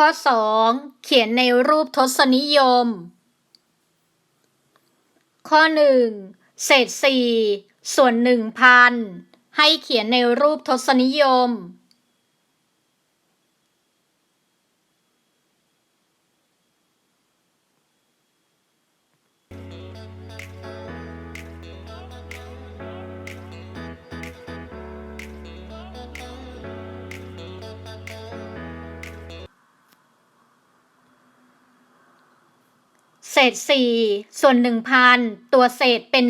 ข้อ 2 เขียนในรูปทศนิยม ข้อ 1 เศษ 4 ส่วน1,000ให้เขียนในรูปทศนิยม ศษ 4 ส่วน 1,000 ตัวเศษเป็น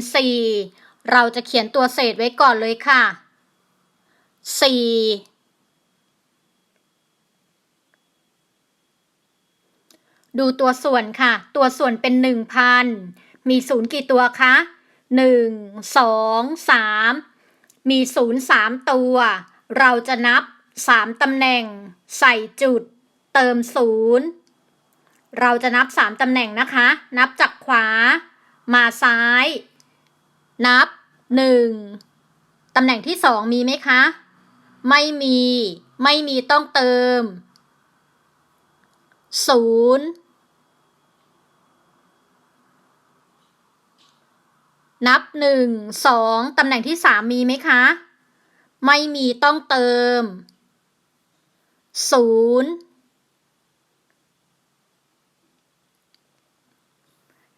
4 เราจะเขียนตัวเศษไว้ก่อนเลยค่ะ 4 ดูตัวส่วนค่ะ ตัวส่วนเป็น 1,000 มีศูนย์กี่ตัวคะ 1 2 3 มีศูนย์3ตัว เราจะนับ 3 ตำแหน่ง ใส่จุด เติมศูนย์ เราจะนับ 3ตำแหน่งนะคะ นับจากขวา มาซ้าย นับ 1ตำแหน่งที่ 2 มีไหมคะ ไม่มี ไม่มีต้องเติม 0 นับ 1 2ตำแหน่งที่ 3 มีไหมคะ ไม่มีต้องเติม 0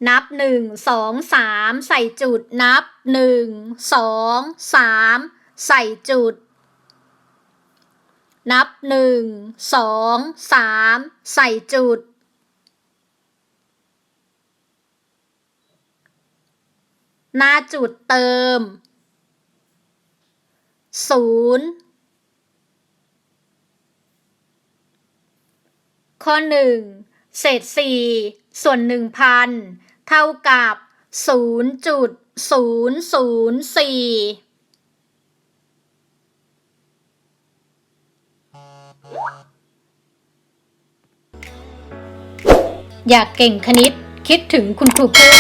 นับหนึ่งสองสามใส่จุดนับหนึ่งสองสามใส่จุด นับหนึ่งสองสามใส่จุด หน้าจุดเติมศูนย์ข้อหนึ่งเศษสี่ส่วนหนึ่งพัน เท่ากับศูนย์จุดศูนย์ศูนย์สี่อยากเก่งคณิตคิดถึงคุณครูพึ่ง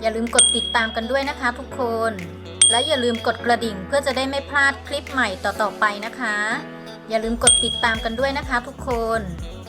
อย่าลืมกดติดตามกันด้วยนะคะทุกคน และอย่าลืมกดกระดิ่งเพื่อจะได้ไม่พลาดคลิปใหม่ต่อๆไปนะคะ อย่าลืมกดติดตามกันด้วยนะคะทุกคน